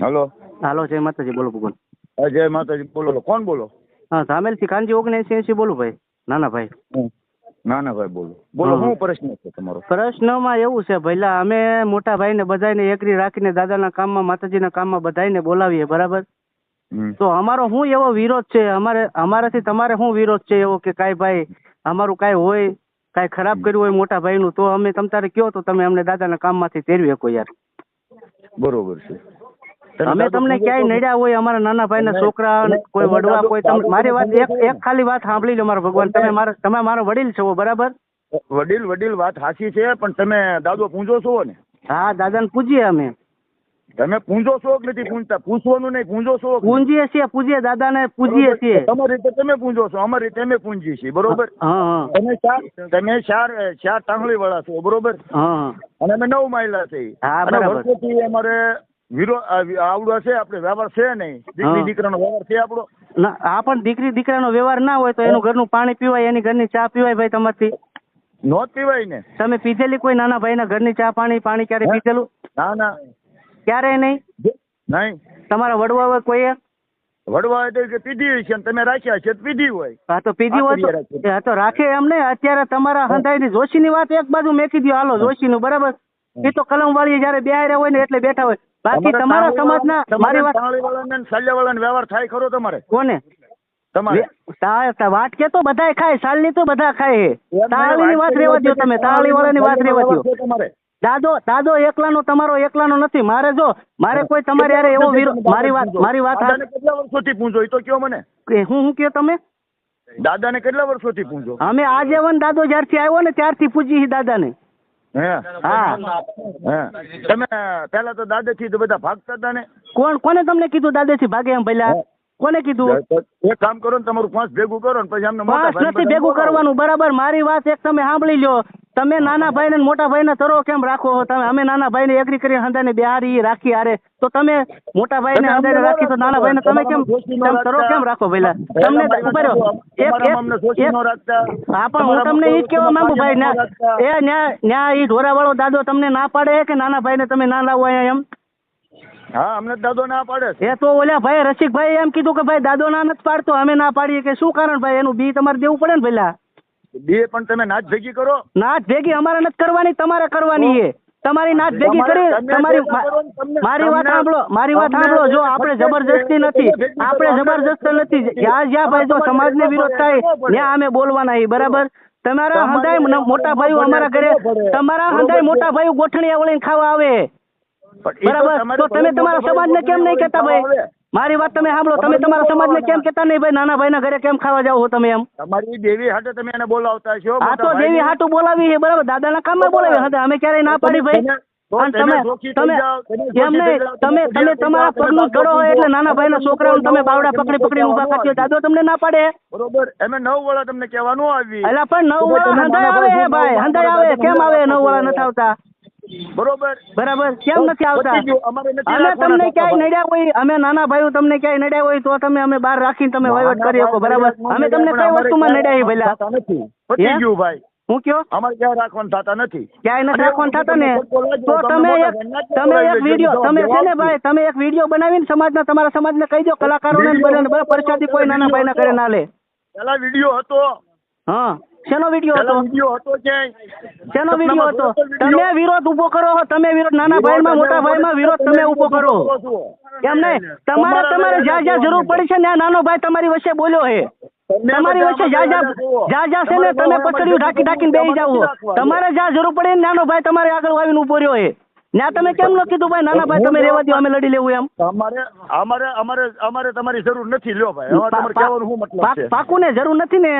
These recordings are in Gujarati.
હલો. હાલો જય માતાજી બોલો ભગવાન. હા, જય માતાજી બોલો કોણ બોલો? હા ધામેલથી કાનજી ઓગણીસી એસી બોલું ભાઈ નાના ભાઈ ના ના ભાઈ બોલો. બોલો હા. શું પ્રશ્ન છે તમારો? પ્રશ્નમાં એવું છે ભઈલા અમે મોટા ભાઈને બધાને એકરી રાખીને દાદાના કામમાં માતાજીના કામમાં બધાને બોલાવીએ બરાબર? તો અમારો શું એવો વિરોધ છે અમારે અમારાથી તમારે શું વિરોધ છે એવો કે કાંઈ ભાઈ અમારું કાંઈ હોય કાંઈ ખરાબ કર્યું હોય મોટા ભાઈનું તો અમે તમ તારે કહો તો તમે અમને દાદાના કામમાંથી તેરવી શકો યાર. બરોબર છે. અમે તમને ક્યાંય નડ્યા હોય અમારા નાના ભાઈના છોકરા કોઈ વડવા કોઈ તમે મારી વાત એક એક ખાલી વાત સાંભળી લો મારા ભગવાન. તમે મારા તમે મારો વડીલ છો બરાબર? વડીલ વડીલ વાત સાચી છે પણ તમે દાદો પૂંજો છો ને? હા દાદાને પૂજીએ અમે. તમે પૂંજો છો કે નથી પૂંજતા? પૂછવાનું નહીં પૂંજો છો પૂંજીએ છીએ પૂજીએ દાદાને પૂજીએ? છીએ. તમારી રીતે તમે પૂંજો છો અમારી રીતે અમે પૂંજીએ છીએ બરોબર? તમે ચાર તમે ચાર ચાર ટાંગળી વાળા છો બરોબર? અને અમે નવ માયલા છે અને વર્ષોથી અમારે આવડો છે આપણે વ્યવહાર છે નહીં. દીકરી દીકરાનો વ્યવહાર છે આપણો? ના આ પણ દીકરી દીકરાનો વ્યવહાર ના હોય તો એનું ઘરનું પાણી પીવાય એની ઘરની ચા પીવાય ભાઈ તમારથી. નો પીવાય ને. તમે પીધેલી કોઈ નાના ભાઈના ઘરની ચા પાણી પાણી ક્યારે પીધેલું? ના ના. ક્યારેય નહીં? નહીં. તમારા વડવા હોય કોઈએ? વડવા એટલે કે પીધી છે તમે રાખ્યા છે પીધી હોય. હા તો પીધી હોય હા તો રાખે એમ નહીં. અત્યારે તમારા હંધાઈની જોશીની વાત એક બાજુ મેકી દો હાલો જોશીનું બરાબર? એ તો કલમ વાળી જયારે બેહાર્યા હોય ને એટલે બેઠા હોય. બાકી તમારા સમાજના મારી વાત વ્યવહાર થાય ખરો તમારે? કોને? તમારે? તા- તા તો બધાય ખાય સાલની તો બધા ખાય હે. તાળીની વાત રેવા દો તમે તાળી વાળાની વાત રેવા દો તમારે. દાદો દાદો એકલાનો તમારો એકલાનો નથી. મારે જો મારે કોઈ તમારે હારે એવો વિરોધ મારી વાત મારી વાત કેટલા વર્ષોથી પૂંજો? એ તો કયો મને. કે હું હું કયો તમે? દાદાને કેટલા વર્ષોથી પૂંજો? અમે આજીવન દાદો જ્યારથી આવ્યો ને ત્યારથી પૂજી દાદા દાદાને. હે? હા. હે. તમે પેલા તો દાદાથી તો બધા ભાગતા હતા ને. કોણ કોને તમને કીધું દાદાથી ભાગે એમ પહેલા હા. કોને કીધું? એક કામ કરો ને તમારું પાંચ ભેગું કરો ને પછી અમને પાંચ નથી ભેગું કરવાનું બરાબર? મારી વાત એક તમે સાંભળી લો તમે નાના ભાઈ ને મોટા ભાઈને તરો કેમ રાખો? તમે અમે નાના ભાઈને એગ્રી કરી હંધાને બિહારી રાખી હારે. તો તમે મોટા ભાઈ ને હંધાને રાખી તો નાના ભાઈને તમે કેમ તમે તરો કેમ રાખો પેલા તમને. રાખો. એક હા પણ હું તમને એ જ કહેવા માંગુ ભાઈ ના એ ન્યા ન્યા એ ઢોરા વાળો દાદો તમને ના પાડે કે નાના ભાઈ ને તમે ના લાવો અહીંયા એમ? હા અમને દાદો ના પાડે છે. એ તો ઓલા ભાઈ રસિકભાઈ એમ કીધું કે ભાઈ દાદો ના નથી પાડતો અમે ના પાડીએ કે શું કારણ ભાઈ એનું બી તમારે દેવું પડે ને પેલા બી પણ તમે નાચ ભેગી કરો. નાચ ભેગી અમારે નથી કરવાની તમારે કરવાની છે તમારી નાચ ભેગી કરી તમારી મારી વાત સાંભળો મારી વાત સાંભળો જો આપણે જબરજસ્તી નથી આપણે જબરજસ્ત નથી. જ્યાં જ્યાં ભાઈ જો સમાજને વિરોધ થાય ત્યાં અમે બોલવાના એ બરાબર? તમારા હંધાય મોટા ભાઈઓ અમારા ઘરે તમારા હંધાય મોટા ભાઈઓ ગોઠણીયા વળીને ખાવા આવે. બરાબર. તો તમે તમારા સમાજને કેમ નહીં કહેતા ભાઈ? મારી વાત તમે સાંભળો. તમે તમારા સમાજને કેમ. કહેતા નહીં ભાઈ? નાના ભાઈના ઘરે કેમ ખાવા જાવ છો તમે એમ? તમારી દેવી હાટે તમે એને બોલાવતા છો આ તો દેવી હાટું બોલાવી છે બરાબર. દાદાના કામમાં બોલાવી હતા અમે ક્યારેય ના પાડી ભાઈ. તમે- તમે તમે જોખી તમે થઈ જાઓ, તમે એમ નહીં તમે તમે તમે તમારા પગનું બાજુ હોય એટલે નાના ભાઈના છોકરાઓને તમે બાવડા પકડી પકડી ઊભા દાદો તમને ના પાડે. બરોબર. અમે નવ વાળા તમને કહેવાનું આવી. એટલે પણ નવ વાળા તમે આવે હે ભાઈ. વાળા આવે. કેમ આવે નવ વાળા નથી આવતા? બરોબર? બરાબર. કેમ નથી આવતા? અમે તમને ક્યાંય નડ્યા હોય અમે નાના ભાઈઓ તમને ક્યાંય નડ્યા હોય તો તમે અમે બહાર રાખીને તમે વહીવટ કરી શકો બરાબર? અમે તમને કઈ વસ્તુમાં નડ્યા નથી. પતી ગયું ભાઈ. હું કયો? અમારે ક્યાં રાખવાનું થતા નથી. ક્યાંય નથી રાખવાનું થતા ને? તો તમે એક તમે એક વીડિયો તમે છે ને ભાઈ તમે એક વીડિયો બનાવીને સમાજના તમારા સમાજને કહી દો કલાકારોને બધાને બરાબર? પરસાદી કોઈ નાના ભાઈના ઘરે ના લે. પેલા વીડિયો હતો હા. શેનો વીડિયો હતો? વીડિયો હતો ક્યાંય શેનો વીડિયો હતો? તમે વિરોધ ઊભો કરો તમે વિરોધ નાના ભાઈમાં મોટા ભાઈમાં વિરોધ તમે ઊભો કરો. એમ નહીં? તમારે તમારે જ્યાં જ્યાં જરૂર પડી છે ત્યાં નાનો ભાઈ તમારી વચ્ચે બોલ્યો હે. તમારી વચ્ચે જ્યાં જ્યાં જ્યાં જ્યાં છે ને તમે પછડીયું ઢાંકી ઢાંકીને બેસી જાવ તમારે જ્યાં જરૂર પડે ને નાનો ભાઈ તમારે આગળ આવીને ઊભો રહ્યો હે. ના તમે કેમ ન કીધું ભાઈ? નાના ભાઈ તમે રેવા દો અમે લડી લેવું એમ. અમારે અમારે અમારે અમારે તમારી જરૂર નથી લ્યો ભાઈ. અમારે તમારે કહેવાનું શું મતલબ છે? પાકું ને જરૂર નથી ને.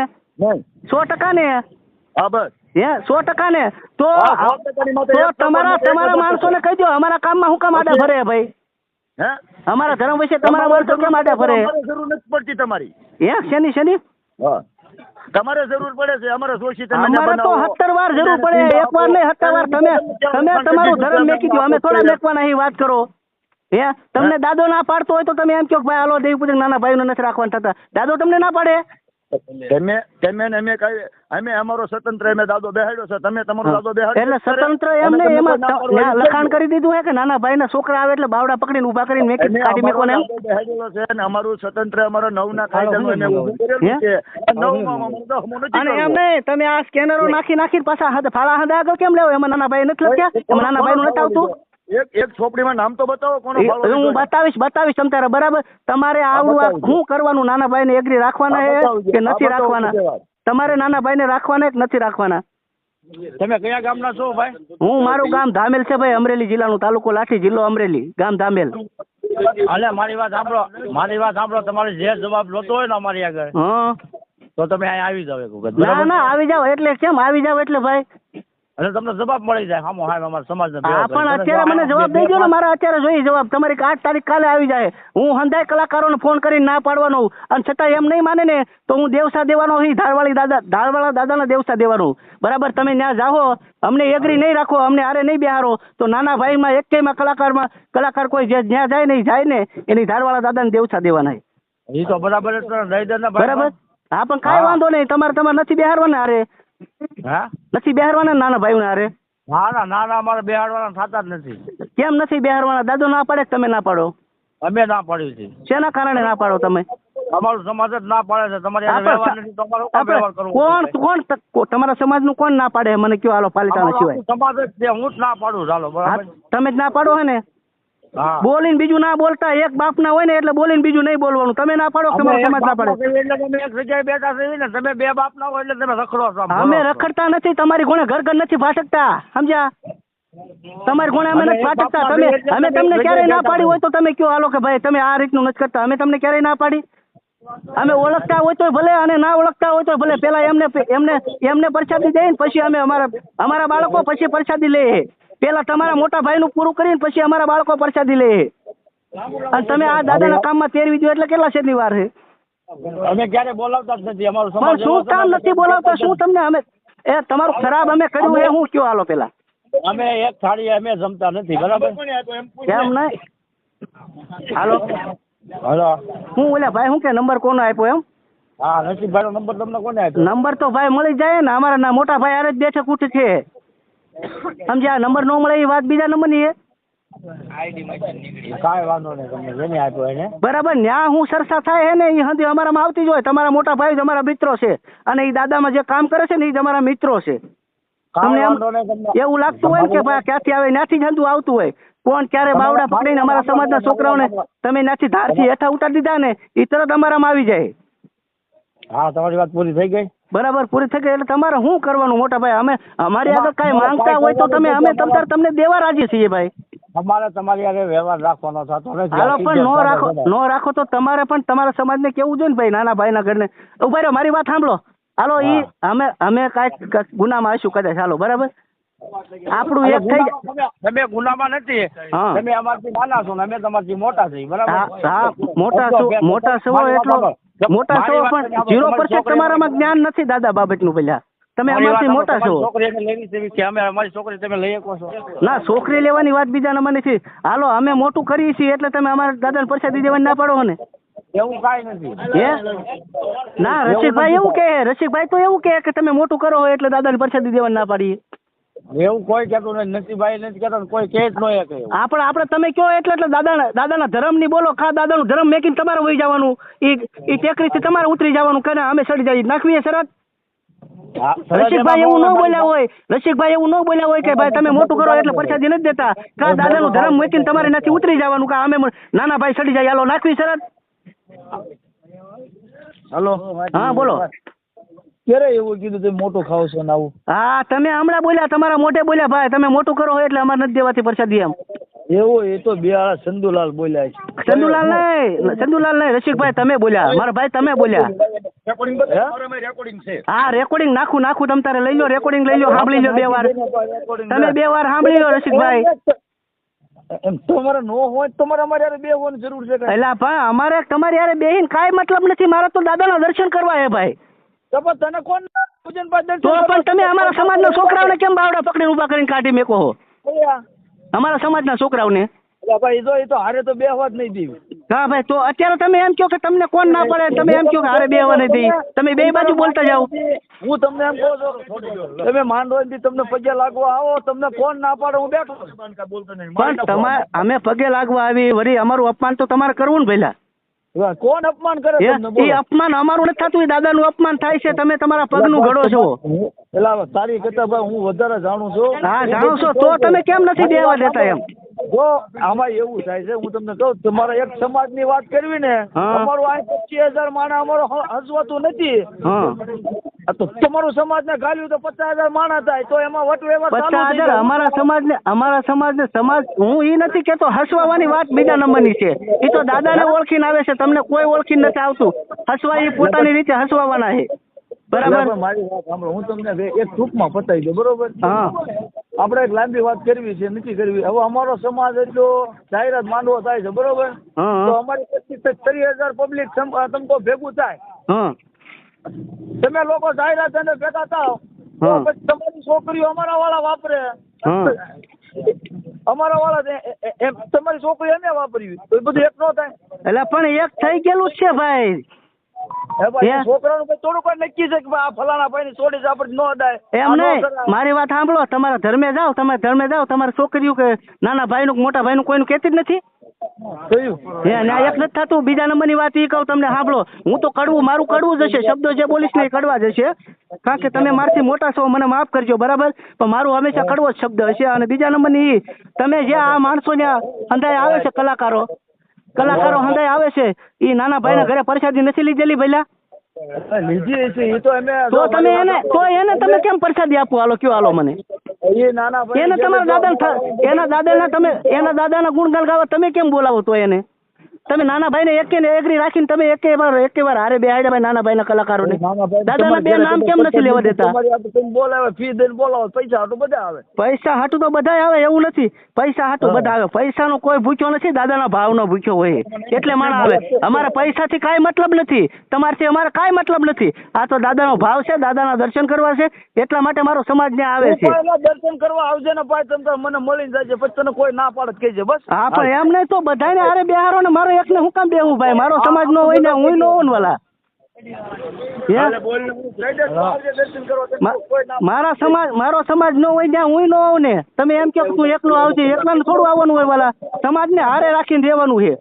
સો ટકા ને હા બસ. હે? સો ટકા ને તો તમારા તમારા માણસો ને કહી દો અમારા કામમાં હું કામ આડા ફરે ભાઈ? હે? અમારા ધર્મ વિશે તમારા માણસો કેમ આડા ફરે? જરૂર નથી પડતી તમારી. હે? શેની શેની? હા. તમારે જરૂર પડે છે અમારે જોશી તમે અમારે તો સત્તર વાર જરૂર પડે એક વાર નહીં સત્તર વાર. તમે તમે તમારું ધર્મ મેકી દો અમે થોડા મેકવાના અહીં વાત કરો. હે? તમને દાદો ના પાડતો હોય તો તમે એમ કહો ભાઈ હાલો દેવી પૂજન નાના ભાઈઓને નથી રાખવાના થતા. દાદો તમને ના પાડે? તમે તમે અમે કઈ અમે અમારો સ્વતંત્ર અમે દાદો બેહાડ્યો છે. તમે તમારો દાદો બેહાડ્યો એટલે સ્વતંત્ર એમને એમાં લખાણ કરી દીધું હે કે નાના ભાઈના છોકરા આવે એટલે બાવડા પકડીને ઊભા કરીને મેકી કાઢી મેકો ને બેહાડેલો છે અને અમારું સ્વતંત્ર અમારો નવના કાયદાનું અમે ઊભું કરેલું છે. અને એમ નહીં તમે આ સ્કેનરો નાખી નાખી પાછા હાથે ફાળા હાથે આગળ કેમ લેવો એમાં નાના ભાઈ નથી લખ્યા? એમાં નાના ભાઈ નું નથી આવતું? એક એક ચોપડીમાં નામ તો બતાવો કોનો હું બતાવીશ બતાવીશ તમ તારે બરાબર? તમારે આવડું આ શું કરવાનું નાના ભાઈને એગ્રી રાખવાના છે કે નથી રાખવાના? તમારે નાના ભાઈને રાખવાના કે નથી રાખવાના? તમે કયા ગામના છો ભાઈ? હું મારું ગામ ધામેલ છે ભાઈ અમરેલી જિલ્લાનું તાલુકો લાઠી જિલ્લો અમરેલી ગામ ધામેલ. અલે મારી વાત સાંભળો મારી વાત સાંભળો તમારે જે જવાબ જોતો હોય ને અમારી આગળ હા. તો તમે અહીંયા આવી જાવ એક વખત ના ના આવી જાવ એટલે કેમ? આવી જાવ એટલે ભાઈ અને તમને જવાબ મળી જાય. હામો હામ અમારા સમાજને હા પણ અત્યારે મને જવાબ દઈ દો ને મારા અત્યારે જોઈએ જવાબ. તમારી આઠ તારીખ કાલે આવી જાય. હું હંધાય કલાકારોને ફોન કરીને ના પાડવાનો અને છતાં એમ નહીં માને ને તો હું દેવસા દેવાનો હોય ધારવાળી દાદા ધારવાળા દાદાના દેવસા દેવાનો બરાબર તમે ત્યાં જાઓ. અમને એગ્રી નહીં રાખો અમને આરે નહીં બેહારો. તો નાના ભાઈમાં એકેયમાં કલાકારમાં કલાકાર કોઈ જે જ્યાં જાય નહીં જાય ને એની ધારવાળા દાદાને દેવસા દેવાના એ તો બરાબર. બરાબર? હા પણ કાંઈ વાંધો નહીં. તમારે તમારે નથી બેહારવાના આરે હા? નથી બેહારવાના નાના ભાઈ ના ના ના ના નાના અમારે બેહાડવાના થતા જ નથી. કેમ નથી બેહારવાના દાદો ના પાડે તમે ના પાડો? અમે ના પાડ્યું છે શેના કારણે ના પાડો તમે? અમારું સમાજ જ ના પાડે છે. તમારે કોણ? કોણ તમારા સમાજનું કોણ ના પાડે? મને કયો હાલો પાલિતાણા સિવાય. સમાજ જ છે. હું જ ના પાડું ચાલો બરાબર? તમે જ ના પાડો હે ને? બોલીને બીજું ના બોલતા એક બાપ ના હોય ને એટલે બોલીને બીજું નહીં બોલવાનું. તમે ના પાડો તમારો સમાજ ના પાડે? એટલે તમે એક જગ્યાએ બેઠા છો ને તમે બે બાપ ના હોય એટલે તમે રખડો છો અમે રખડતા નથી તમારી ઘોડે ઘર ઘર નથી ભાટકતા સમજ્યા? તમારી ઘોડે અમે નથી ભાટકતા તમે અમે તમને ક્યારેય ના પાડી હોય તો તમે કયો હાલો કે ભાઈ તમે આ રીતનું નથી કરતા. અમે તમને ક્યારેય ના પાડી. અમે ઓળખતા હોય તો ભલે અને ના ઓળખતા હોય તો ભલે. પેલા એમને એમને એમને પરસાદી દઈએ ને પછી અમે અમારા અમારા બાળકો પછી પરસાદી લઈએ પેલા તમારા મોટા ભાઈ નું પૂરું કરીને પછી અમારા બાળકો પ્રસાદી લે અને તમે આ દાદાના કામમાં તેરવી દો એટલે કેટલા શેરની વાર છે? અમે ક્યારે બોલાવતા જ નથી અમારું સમાજ શું કામ નથી બોલાવતા? શું તમને અમે એ તમારું ખરાબ અમે કર્યું એ હું કયો હાલો પેલા? અમે એક થાળી અમે જમતા નથી બરાબર? કેમ નહીં? હાલો. હલો. હું ઓલા ભાઈ હું કે નંબર કોનો આપ્યો એમ? હા નસીબભાઈ નો નંબર તમને કોને આપ્યો? નંબર તો ભાઈ મળી જાય ને અમારા મોટા ભાઈ આરે જ બેઠક ઉઠે છે. સમજ્યા? નંબર ન મળે એ વાત બીજા નંબરની છે કાંઈ વાંધો નહીં તમને જેને આપ્યો એને. બરાબર ન્યા હું સરસા થાય હે ને એ હંધી અમારામાં આવતી જ હોય. તમારા મોટા ભાઈ તમારા મિત્રો છે. અને એ દાદામાં જે કામ કરે છે ને એ તમારા મિત્રો છે. તમને એવું લાગતું હોય કે ભાઈ ક્યાંથી આવે? ત્યાંથી જ હંધું આવતું હોય. કોણ ક્યારે બાવડા પકડીને અમારા સમાજના છોકરાઓને તમે ત્યાંથી ધારથી હેઠા ઉતારી દીધા ને એ તરત અમારામાં આવી જાય. હા તમારી વાત પૂરી થઈ ગઈ? બરાબર પૂરી થઈ ગઈ. એટલે તમારે શું કરવાનું મોટા ભાઈ અમે અમારી આગળ કાંઈ માંગતા હોય તો તમે અમે તમ તમને દેવા રાજી છીએ ભાઈ. અમારે તમારી આગળ વ્યવહાર રાખવાનો થતો નથી હાલો પણ નો રાખો નો રાખો તો તમારે પણ તમારા સમાજને કેવું જોઈએ ને ભાઈ? નાના ભાઈના ઘરને. ઊભા રહ્યો મારી વાત સાંભળો. હાલો ઈ અમે અમે કાંઈક ગુનામાં હશું કદાચ. હાલો બરાબર? આપણું એક થઈ તમે- ગુનામાં નથી. તમે અમારથી નાના છો ને અમે તમારથી મોટા છીએ. બરાબર? હા મોટા છો મોટા છો એટલો. મોટા છો પણ ઝીરો તમારી તમારામાં જ્ઞાન નથી દાદા બાબતનું પહેલા તમે અમારથી મોટા છો. તમારી લેવી છે કે અમે અમારી છોકરી તમે લઈ શકો છો. ના છોકરી લેવાની વાત બીજા નંબર નથી હાલો અમે મોટું કરીએ છીએ એટલે તમે અમારા દાદાને પરસાદી દેવાની ના પાડો ને એવું કાંઈ નથી. હે? ના રસિકભાઈ એવું કહે રસિકભાઈ તો એવું કહે કે તમે મોટું કરો એટલે દાદાને પરસાદી દેવાની ના પાડીએ. એવું કોઈ કેતું નથી નસીબભાઈ નથી કેતા કોઈ કે જ નહીં શકે એવું. આપણે આપણે તમે કહો એટલે એટલે દાદાના દાદાના ધર્મની બોલો ખા દાદાનું ધર્મ મેકીને તમારે વહી જવાનું. ઈ ઈ ટેકરીથી તમારે ઉતરી જવાનું કે અમે સડી જઈએ. નાખવીએ શરત? હા, રસિકભાઈ એવું ન બોલ્યા હોય. રસિકભાઈ એવું ન બોલ્યા હોય કે ભાઈ તમે મોટું કરો એટલે પરસાદી નથી દેતા. કા દાદાનું ધર્મ મૂકીને તમારે નથી ઉતરી જવાનું કા અમે નાના ભાઈ સડી જાય. હાલો નાખવી શરત? હલો. હા બોલો. ક્યારે એવું કીધું તમે મોટો ખાવ છો ને આવું. હા તમે હમણાં બોલ્યા તમારા મોટે બોલ્યા ભાઈ તમે મોટું કરો એટલે અમારે નથી દેવાથી પ્રસાદી એમ. એવો એ તો બે આળા ચંદુલાલ બોલ્યા છે. ચંદુલાલ નહીં ચંદુલાલ નહીં રસિકભાઈ તમે બોલ્યા મારા ભાઈ તમે બોલ્યા. રેકોર્ડિંગ બતાવો રેકોર્ડિંગ છે. હા રેકોર્ડિંગ નાખું નાખું તમ તારે લઈ લો રેકોર્ડિંગ લઈ લો સાંભળી લો બે વાર. તમે બે વાર સાંભળી લો રસિકભાઈ. એમ તમારે નો હોય તમારે અમારે બે હોવાની જરૂર છે કાંઈ? એટલે પણ અમારે તમારી યારે બેહીન કાંઈ મતલબ નથી મારે તો દાદાના દર્શન કરવા હે ભાઈ. તો પણ તને કોણ પૂજન પાઠ તો પણ તમે અમારા સમાજના છોકરાઓને કેમ બાવડા પકડીને ઊભા કરીને કાઢી મેકો હો? અમારા સમાજના છોકરાઓને. ભાઈ એ એ તો હારે તો બે જ નહીં હા ભાઈ તો અત્યારે તમે એમ કહો કે તમને કોણ ના પડે તમે એમ કહો કે હારે બે નથી દઈ તમે બે બાજુ બોલતા જાઓ. હું તમને એમ કહું છું તમે માંડવાથી તમને પગે લાગવા આવો તમને કોણ ના પાડે હું બેઠો પણ તમારે અમે પગે લાગવા આવી વળી અમારું અપમાન તો તમારે કરવું ને પહેલા કોણ અપમાન કરે એ અપમાન અમારું નથી થતું એ દાદાનું અપમાન થાય છે તમે તમારા પગનું ઘડો છો. એટલે તારી કરતા હું વધારે જાણું છું. હા જાણું છો તો તમે કેમ નથી દેવા દેતા એમ? જો આમાં એવું થાય છે હું તમને કહું તમારે એક સમાજની વાત કરવી ને અમારું આ પચીસ હજાર માણસ અમારો હસવાતું નથી. તો તમારું સમાજને ગાલ્યું તો પચાસ હજાર માણસ થાય તો એમાં વટ વ્યવહાર પચાસ થઈ હજાર જાય. અમારા અમારા સમાજને સમાજ હું એ નથી કેતો હસવાની વાત બીજા નંબરની છે. એ તો દાદાને ઓળખીને આવે છે તમને કોઈ ઓળખીને નથી આવતું. હસવા એ પોતાની રીતે હસવાવાના છે. બરાબર? મારી વાત સાંભળો હું તમને એક ટૂંકમાં પતાવી દઉં બરોબર? હા. આપણે એક લાંબી વાત કરવી છે નથી કરવી. હવે અમારો સમાજ એટલો જાહેરાત માંડવો થાય છે બરોબર? તો અમારી પચીસ ત્રીસ હજાર પબ્લિક તમકો ભેગું થાય. તમે લોકો જાહેરાત અને ભેગા થાવ પછી તમારી છોકરીઓ અમારા વાળા વાપરે. અમારા વાળા એમ તમારી છોકરી એને વાપરવી. તો એ બધું એક નો થાય. એટલે પણ એક થઈ ગયેલું છે ભાઈ. છોકરાનું કોઈ થોડું નક્કી છે કે આ ફલાણા ભાઈ છોડી આપણે નો દાય. એમ નહીં. મારી વાત સાંભળો. તમારા ધર્મે જાઓ તમારા ધર્મે જાઓ. તમારી છોકરીઓ કે નાના ભાઈ નું મોટા ભાઈનું કોઈનું કેતી જ નથી? ને એક નથી થતું. બીજા નંબરની વાત એ કહું તમને સાંભળો. હું તો કડવું મારું કડવું જ હશે. શબ્દો જે બોલીશ ને એ કડવા જશે કારણ કે તમે મારથી મોટા છો મને માફ કરજો બરાબર? પણ મારું હંમેશા કડવો જ શબ્દ હશે અને બીજા નંબરની ની તમે જે આ માણસો ને અંદાજે આવે છે કલાકારો કલાકારો હંદાય આવે છે. એ નાના ભાઈના ઘરે પરસાદી નથી લીધેલી ભઈલા? લીધી છે એ તો તમે એને તો એને તમે કેમ પરસાદી આપો? હાલો કયો હાલો મને. એ નાના ભાઈ એને તમારા દાદા એના દાદાના તમે એના દાદાના ગુણગાન ગાવા તમે કેમ બોલાવો તો એને? તમે નાના એકે ને એગ્રી રાખીને તમે એકે વાર એકે વાર હારે બેહાડ્યા ભાઈ નાના ભાઈના કલાકારોને દાદાના બે નામ કેમ નથી લેવા દેતા? બોલાવે ફી દઈને બોલાવો પૈસા હાટું બધા આવે. પૈસા હાટું તો બધા આવે એવું નથી. પૈસા હાટું બધા આવે. પૈસાનો કોઈ ભૂખ્યો નથી દાદાના ભાવનો ભૂખ્યો હોય એટલે માણા આવે. અમારે પૈસાથી કાંઈ મતલબ નથી. તમારથી અમારે કાંઈ મતલબ નથી. આ તો દાદા નો ભાવ છે દાદાના દર્શન કરવા છે. એટલા માટે મારો સમાજ ને આવે છે. દર્શન કરવા આવજે ને ભાઈ તમે મને મળીને જાય પછી તને કોઈ ના પાડત કહેજે બસ. હા પણ એમ નહીં તો બધાને હારે બેહારો ને મારો એકને હું કામ બેહું ભાઈ? મારો સમાજ નો હોય ને હું નો હોઉં વાલા. ના મારા સમાજ મારો સમાજ નો હોય ત્યાં હું નો હોઉં ને. તમે એમ કે તું એકલો આવજે એકલાને થોડું આવવાનું હોય વાલા. સમાજને હારે રાખીને રહેવાનું છે.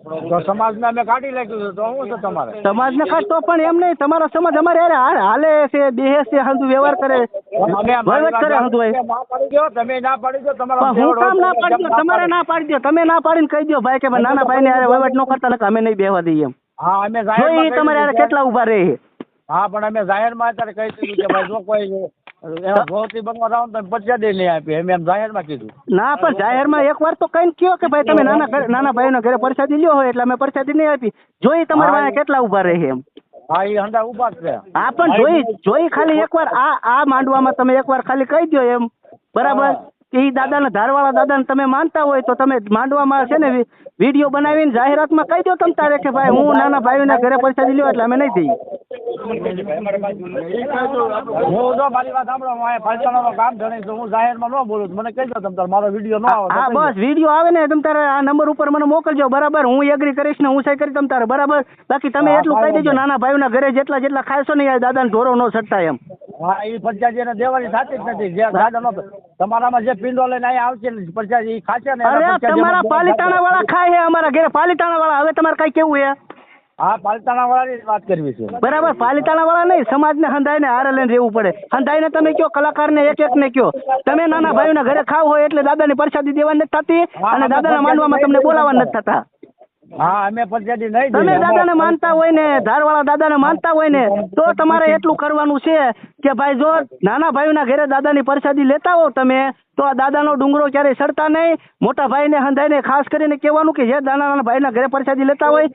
તો સમાજને અમે કાઢી નાખ્યું તો શું છે તમારે? સમાજને ખાસ તો પણ એમ નહીં તમારો સમાજ અમારે હારે હાલ- હાલે છે બેહે છે હંધુ વ્યવહાર કરે વહીવટ કરે હંધુ ના પાડી દો તમે ના પાડી દો તમારા પણ હું કામ ના પાડી દો તમારે ના પાડી દો તમે ના પાડીને કહી દો ભાઈ કે ભાઈ નાના ભાઈને હારે વહીવટ ન કરતા નકર અમે નહીં બેહવા દઈએ એમ. હા અમે જો એ કહી તમારે કેટલા ઊભા રહે. છે. હા પણ અમે જાહેરમાં અત્યારે કહી દીધું કે ભાઈ જો કોઈ એના ભોવતી બનવા રાવ તો પચાસ નહીં આપી એમ એમ જાહેરમાં કીધું. ના પણ જાહેરમાં એક વાર તો કઈ કયો કે ભાઈ તમે નાના નાના ભાઈના ઘરે પરસાદી લ્યો હોય એટલે અમે પરસાદી નહીં આપી. જોઈ તમારે હા, કેટલા ઊભા રહે એમ. હા એ હંડા ઊભા છે હા પણ જોઈ જોઈ ખાલી એકવાર આ આ માંડવામાં તમે એકવાર ખાલી કહી દો એમ. બરાબર? ઈ દાદાના ધારવાળા દાદાને તમે માનતા હોય તો તમે માંડવામાં છે ને વીડિયો બનાવીને જાહેરાતમાં કહી દો તમ તારે કે ભાઈ હું નાના ભાઈઓના ઘરે પૈસા લ્યો એટલે અમે નહીં થઈ હું જો મારી વાત સાંભળો હું અહીંયા કામ જણાવી છું હું જાહેરમાં ન બોલું મને કહી દો તમે મારો વીડિયો ન આવે હા બસ વીડિયો આવે ને તમ તારે આ નંબર ઉપર મને મોકલજો બરાબર? હું એગ્રી કરીશ ને હું સહી કરી તમ તારે બરાબર? બાકી તમે એટલું કહી દેજો નાના ભાઈઓના ઘરે જેટલા જેટલા ખાશો ને એ દાદાને ઢોરો ન સટતા એમ. હા એ પંચાયત એને દેવાની થતી જ નથી. જે ગાર્ડનો તમારામાં જે પિંડો લઈને અહીંયા આવશે ને પંચાયત એ ખાશે ને અરે તમારા પાલિતાણા વાળા ખાય છે અમારા ઘરે. પાલિતાણા વાળા હવે તમારે કઈ કેવું છે? હા પાલિતાણા વાળાની જ વાત કરવી છે. બરાબર પાલિતાણા વાળા નહીં સમાજને હંધાઈને હારે લઈને રહેવું પડે. હંધાઈને તમે કયો કલાકારને એક એક ને કયો? તમે નાના ભાઈઓના ઘરે ખાવ હોય એટલે દાદાની પરસાદી દેવાની નથી થતી અને દાદાના માંડવામાં તમને બોલાવવા નથી થતા. હા અમે નહીં તમે દાદાને માનતા હોય ને ધારવાળા દાદાને માનતા હોય ને તો તમારે એટલું કરવાનું છે કે ભાઈ જો નાના ભાઈના ઘરે દાદાની પ્રસાદી લેતા હો તમે તો આ દાદાનો ડુંગરો ક્યારેય સડતા નહીં. મોટા ભાઈને હંધાઈને ખાસ કરીને કહેવાનું કે જે નાના નાના ભાઈના ઘરે પ્રસાદી લેતા હોય